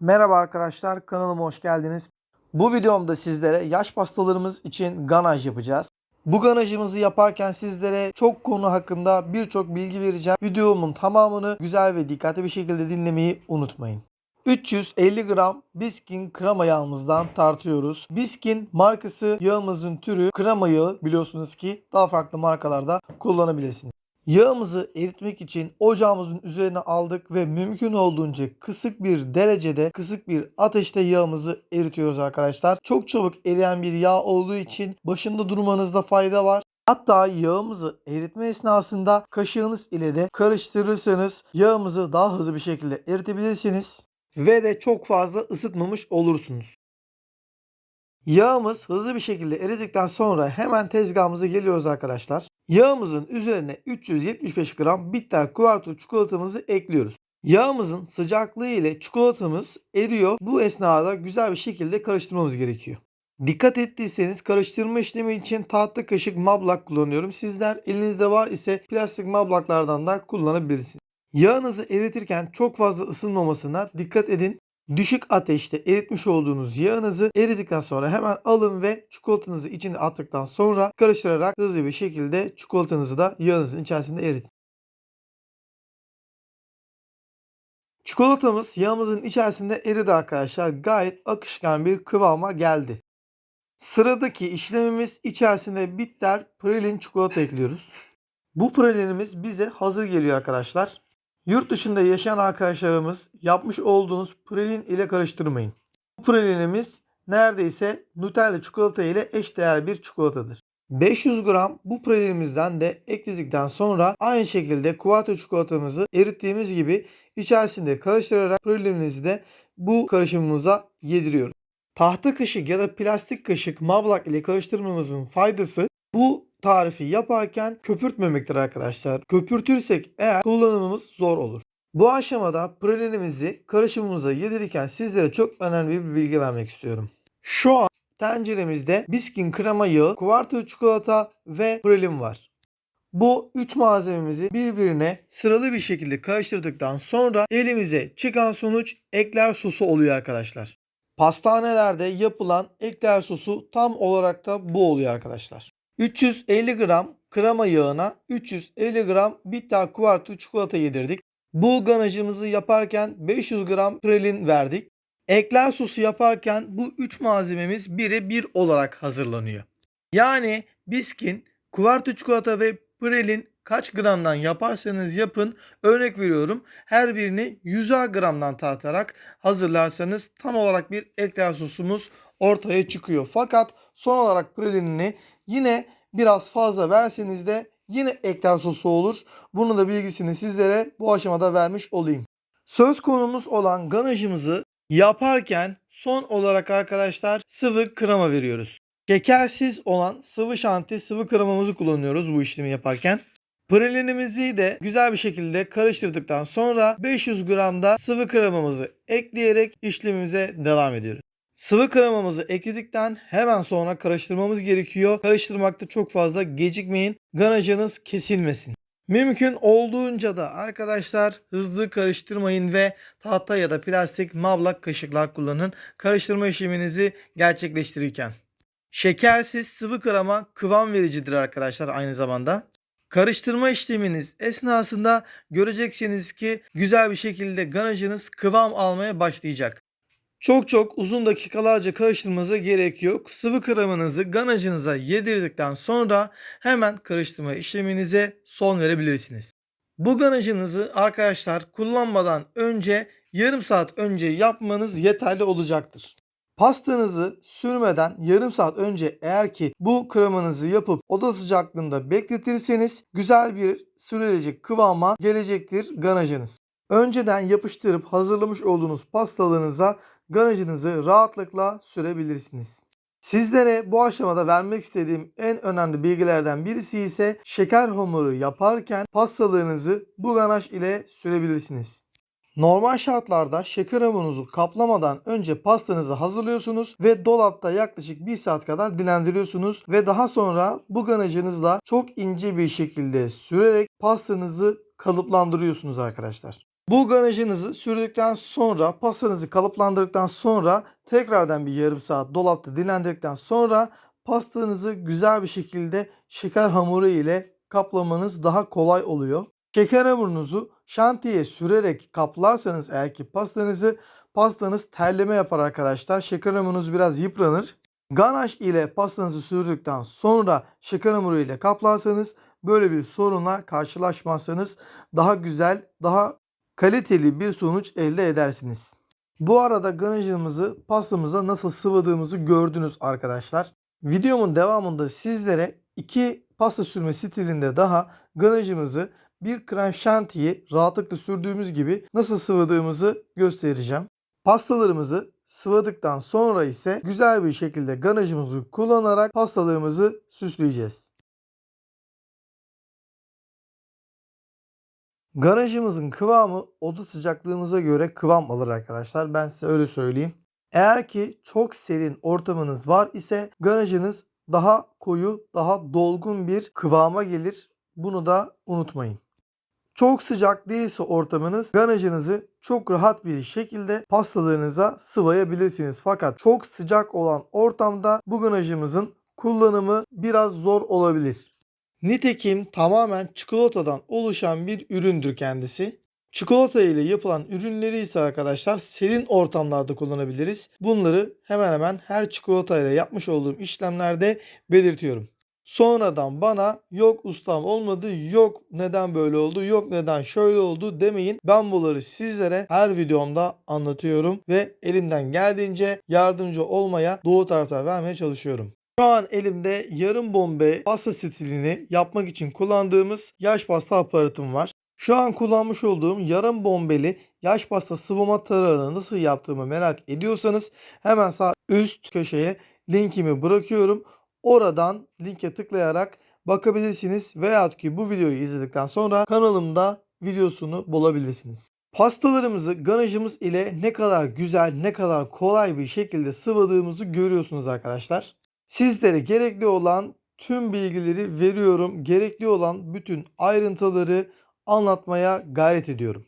Merhaba arkadaşlar kanalıma hoş geldiniz. Bu videomda sizlere yaş pastalarımız için ganaj yapacağız. Bu ganajımızı yaparken sizlere çok konu hakkında birçok bilgi vereceğim. Videomun tamamını güzel ve dikkatli bir şekilde dinlemeyi unutmayın. 350 gram Biskin krema yağımızdan tartıyoruz. Biskin markası yağımızın türü krema yağı biliyorsunuz ki daha farklı markalarda kullanabilirsiniz. Yağımızı eritmek için ocağımızın üzerine aldık ve mümkün olduğunca kısık bir derecede, kısık bir ateşte yağımızı eritiyoruz arkadaşlar. Çok çabuk eriyen bir yağ olduğu için başında durmanızda fayda var. Hatta yağımızı eritme esnasında kaşığınız ile de karıştırırsanız yağımızı daha hızlı bir şekilde eritebilirsiniz ve de çok fazla ısıtmamış olursunuz. Yağımız hızlı bir şekilde eridikten sonra hemen tezgahımıza geliyoruz arkadaşlar. Yağımızın üzerine 375 gram bitter kuarto çikolatamızı ekliyoruz. Yağımızın sıcaklığı ile çikolatamız eriyor. Bu esnada güzel bir şekilde karıştırmamız gerekiyor. Dikkat ettiyseniz karıştırma işlemi için tahta kaşık mablak kullanıyorum. Sizler elinizde var ise plastik mablaklardan da kullanabilirsiniz. Yağınızı eritirken çok fazla ısınmamasına dikkat edin. Düşük ateşte eritmiş olduğunuz yağınızı eridikten sonra hemen alın ve çikolatanızı içine attıktan sonra karıştırarak hızlı bir şekilde çikolatanızı da yağınızın içerisinde eritin. Çikolatamız yağımızın içerisinde eridi arkadaşlar. Gayet akışkan bir kıvama geldi. Sıradaki işlemimiz içerisine bitter pralin çikolata ekliyoruz. Bu pralinimiz bize hazır geliyor arkadaşlar. Yurt dışında yaşayan arkadaşlarımız yapmış olduğunuz pralin ile karıştırmayın. Bu pralinimiz neredeyse Nutella çikolata ile eşdeğer bir çikolatadır. 500 gram bu pralinimizden de ekledikten sonra aynı şekilde kuarto çikolatamızı erittiğimiz gibi içerisinde karıştırarak pralinimizi de bu karışımımıza yediriyoruz. Tahta kaşık ya da plastik kaşık mablak ile karıştırmamızın faydası bu tarifi yaparken köpürtmemektir arkadaşlar. Köpürtürsek eğer kullanımımız zor olur. Bu aşamada pralinimizi karışımımıza yedirirken sizlere çok önemli bir bilgi vermek istiyorum. Şu an tenceremizde biskin krema yağı, kuvarto çikolata ve pralin var. Bu üç malzememizi birbirine sıralı bir şekilde karıştırdıktan sonra elimize çıkan sonuç ekler sosu oluyor arkadaşlar. Pastanelerde yapılan ekler sosu tam olarak da bu oluyor arkadaşlar. 350 gram krema yağına 350 gram bitter kuarto çikolata yedirdik. Bu ganajımızı yaparken 500 gram pralin verdik. Ekler sosu yaparken bu 3 malzememiz bire bir olarak hazırlanıyor. Yani biskin, kuarto çikolata ve pralin kaç gramdan yaparsanız yapın örnek veriyorum her birini 100'er gramdan tartarak hazırlarsanız tam olarak bir ekler sosumuz ortaya çıkıyor. Fakat son olarak pralinini yine biraz fazla verseniz de yine ekler sosu olur. Bunu da bilgisini sizlere bu aşamada vermiş olayım. Söz konumuz olan ganajımızı yaparken son olarak arkadaşlar sıvı krema veriyoruz. Şekersiz olan sıvı şanti sıvı kremamızı kullanıyoruz bu işlemi yaparken. Pralinimizi de güzel bir şekilde karıştırdıktan sonra 500 gram da sıvı kremamızı ekleyerek işlemimize devam ediyoruz. Sıvı kremamızı ekledikten hemen sonra karıştırmamız gerekiyor. Karıştırmakta çok fazla gecikmeyin. Ganajınız kesilmesin. Mümkün olduğunca da arkadaşlar hızlı karıştırmayın ve tahta ya da plastik mablak kaşıklar kullanın. Karıştırma işleminizi gerçekleştirirken. Şekersiz sıvı krema kıvam vericidir arkadaşlar aynı zamanda. Karıştırma işleminiz esnasında göreceksiniz ki güzel bir şekilde ganajınız kıvam almaya başlayacak. Çok çok uzun dakikalarca karıştırmanıza gerek yok. Sıvı kremanızı ganajınıza yedirdikten sonra hemen karıştırma işleminize son verebilirsiniz. Bu ganajınızı arkadaşlar kullanmadan önce yarım saat önce yapmanız yeterli olacaktır. Pastanızı sürmeden yarım saat önce eğer ki bu kremanızı yapıp oda sıcaklığında bekletirseniz güzel bir sürülecek kıvama gelecektir ganajınız. Önceden yapıştırıp hazırlamış olduğunuz pastalarınıza ganajınızı rahatlıkla sürebilirsiniz. Sizlere bu aşamada vermek istediğim en önemli bilgilerden birisi ise şeker hamuru yaparken pastalarınızı bu ganaj ile sürebilirsiniz. Normal şartlarda şeker hamurunuzu kaplamadan önce pastanızı hazırlıyorsunuz ve dolapta yaklaşık 1 saat kadar dinlendiriyorsunuz ve daha sonra bu ganajınızla çok ince bir şekilde sürerek pastanızı kalıplandırıyorsunuz arkadaşlar. Bu ganajınızı sürdükten sonra pastanızı kalıplandırdıktan sonra tekrardan bir yarım saat dolapta dinlendirdikten sonra pastanızı güzel bir şekilde şeker hamuru ile kaplamanız daha kolay oluyor. Şeker hamurunuzu şantiyeye sürerek kaplarsanız eğer ki pastanızı pastanız terleme yapar arkadaşlar. Şeker hamurunuz biraz yıpranır. Ganaj ile pastanızı sürdükten sonra şeker hamuru ile kaplarsanız böyle bir sorunla karşılaşmazsanız daha güzel, daha kaliteli bir sonuç elde edersiniz. Bu arada ganajımızı pastamıza nasıl sıvadığımızı gördünüz arkadaşlar. Videomun devamında sizlere iki pasta sürme stilinde daha ganajımızı bir krem şantiyi rahatlıkla sürdüğümüz gibi nasıl sıvadığımızı göstereceğim. Pastalarımızı sıvadıktan sonra ise güzel bir şekilde ganajımızı kullanarak pastalarımızı süsleyeceğiz. Ganajımızın kıvamı oda sıcaklığımıza göre kıvam alır arkadaşlar. Ben size öyle söyleyeyim. Eğer ki çok serin ortamınız var ise ganajınız daha koyu, daha dolgun bir kıvama gelir. Bunu da unutmayın. Çok sıcak değilse ortamınız ganajınızı çok rahat bir şekilde pastalarınıza sıvayabilirsiniz. Fakat çok sıcak olan ortamda bu ganajımızın kullanımı biraz zor olabilir. Nitekim tamamen çikolatadan oluşan bir üründür kendisi. Çikolata ile yapılan ürünleri ise arkadaşlar serin ortamlarda kullanabiliriz. Bunları hemen hemen her çikolata ile yapmış olduğum işlemlerde belirtiyorum. Sonradan bana yok ustam olmadı, yok neden böyle oldu, yok neden şöyle oldu demeyin. Ben bunları sizlere her videomda anlatıyorum ve elimden geldiğince yardımcı olmaya, doğu tarafa vermeye çalışıyorum. Şu an elimde yarım bombe pasta stilini yapmak için kullandığımız yaş pasta aparatım var. Şu an kullanmış olduğum yarım bombeli yaş pasta sıvama tarağını nasıl yaptığımı merak ediyorsanız hemen sağ üst köşeye linkimi bırakıyorum. Oradan linke tıklayarak bakabilirsiniz veyahut ki bu videoyu izledikten sonra kanalımda videosunu bulabilirsiniz. Pastalarımızı ganajımız ile ne kadar güzel, ne kadar kolay bir şekilde sıvadığımızı görüyorsunuz arkadaşlar. Sizlere gerekli olan tüm bilgileri veriyorum. Gerekli olan bütün ayrıntıları anlatmaya gayret ediyorum.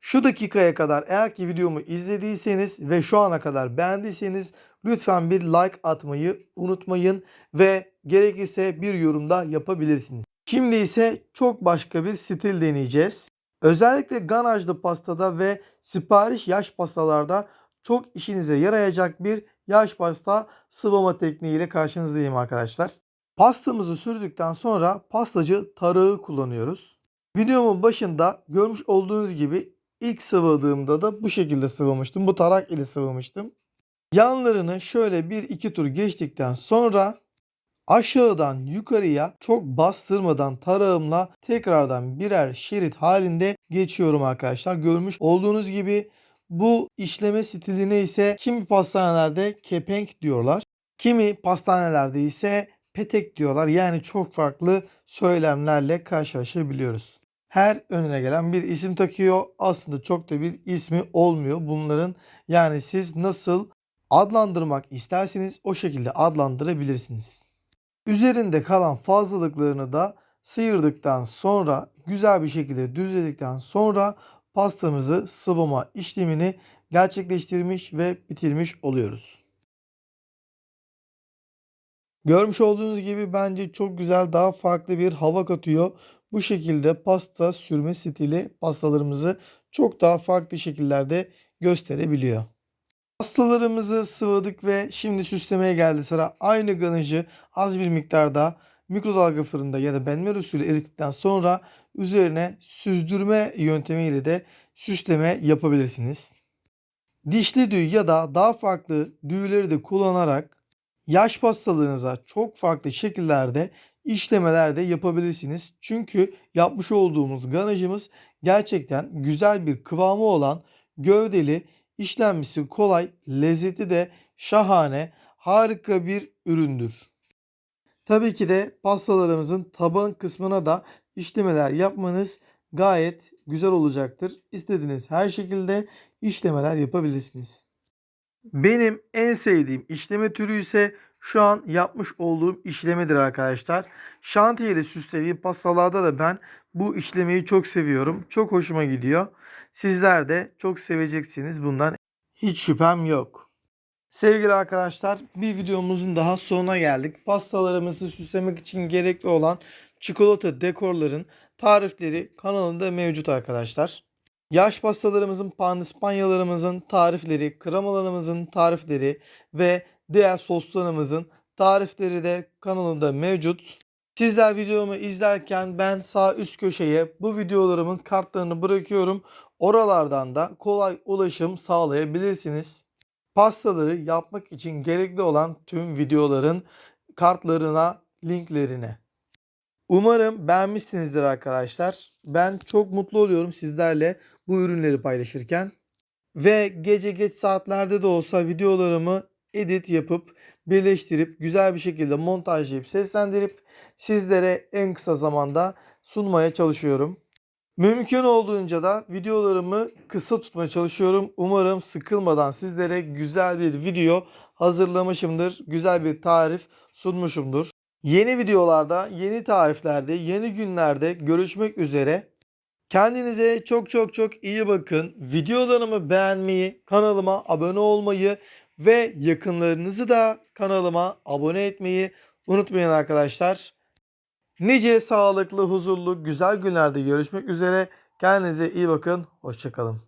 Şu dakikaya kadar eğer ki videomu izlediyseniz ve şu ana kadar beğendiyseniz lütfen bir like atmayı unutmayın ve gerekirse bir yorumda yapabilirsiniz. Şimdi ise çok başka bir stil deneyeceğiz. Özellikle ganajlı pastada ve sipariş yaş pastalarda çok işinize yarayacak bir yaş pasta sıvama tekniği ile karşınızdayım arkadaşlar. Pastamızı sürdükten sonra pastacı tarağı kullanıyoruz. Videomun başında görmüş olduğunuz gibi ilk sıvadığımda da bu şekilde sıvamıştım. Bu tarak ile sıvamıştım. Yanlarını şöyle bir iki tur geçtikten sonra aşağıdan yukarıya çok bastırmadan tarağımla tekrardan birer şerit halinde geçiyorum arkadaşlar. Görmüş olduğunuz gibi bu işleme stiline ise kimi pastanelerde kepenk diyorlar. Kimi pastanelerde ise petek diyorlar. Yani çok farklı söylemlerle karşılaşabiliyoruz. Her önüne gelen bir isim takıyor. Aslında çok da bir ismi olmuyor bunların. Yani siz nasıl adlandırmak isterseniz o şekilde adlandırabilirsiniz. Üzerinde kalan fazlalıklarını da sıyırdıktan sonra güzel bir şekilde düzledikten sonra pastamızı sıvama işlemini gerçekleştirmiş ve bitirmiş oluyoruz. Görmüş olduğunuz gibi bence çok güzel daha farklı bir hava katıyor. Bu şekilde pasta sürme stili pastalarımızı çok daha farklı şekillerde gösterebiliyor. Pastalarımızı sıvadık ve şimdi süslemeye geldi sıra. Aynı ganajı az bir miktarda mikrodalga fırında ya da benmer usulü erittikten sonra üzerine süzdürme yöntemiyle de süsleme yapabilirsiniz. Dişli düğü ya da daha farklı düğüleri de kullanarak yaş pastalığınıza çok farklı şekillerde işlemeler de yapabilirsiniz. Çünkü yapmış olduğumuz ganajımız gerçekten güzel bir kıvamı olan gövdeli, işlenmesi kolay, lezzeti de şahane, harika bir üründür. Tabii ki de pastalarımızın taban kısmına da işlemeler yapmanız gayet güzel olacaktır. İstediğiniz her şekilde işlemeler yapabilirsiniz. Benim en sevdiğim işleme türü ise şu an yapmış olduğum işlemedir arkadaşlar. Şantiyeli süslediğim pastalarda da ben bu işlemeyi çok seviyorum. Çok hoşuma gidiyor. Sizler de çok seveceksiniz bundan. Hiç şüphem yok. Sevgili arkadaşlar bir videomuzun daha sonuna geldik. Pastalarımızı süslemek için gerekli olan çikolata dekorların tarifleri kanalında mevcut arkadaşlar. Yaş pastalarımızın, pandispanyalarımızın tarifleri, kremalarımızın tarifleri ve diğer soslarımızın tarifleri de kanalında mevcut. Sizler videomu izlerken ben sağ üst köşeye bu videolarımın kartlarını bırakıyorum. Oralardan da kolay ulaşım sağlayabilirsiniz. Pastaları yapmak için gerekli olan tüm videoların kartlarına, linklerine. Umarım beğenmişsinizdir arkadaşlar. Ben çok mutlu oluyorum sizlerle bu ürünleri paylaşırken. Ve gece geç saatlerde de olsa videolarımı edit yapıp birleştirip güzel bir şekilde montajlayıp seslendirip sizlere en kısa zamanda sunmaya çalışıyorum. Mümkün olduğunca da videolarımı kısa tutmaya çalışıyorum. Umarım sıkılmadan sizlere güzel bir video hazırlamışımdır. Güzel bir tarif sunmuşumdur. Yeni videolarda, yeni tariflerde, yeni günlerde görüşmek üzere. Kendinize çok çok çok iyi bakın. Videolarımı beğenmeyi, kanalıma abone olmayı ve yakınlarınızı da kanalıma abone etmeyi unutmayın arkadaşlar. Nice sağlıklı, huzurlu, güzel günlerde görüşmek üzere. Kendinize iyi bakın. Hoşçakalın.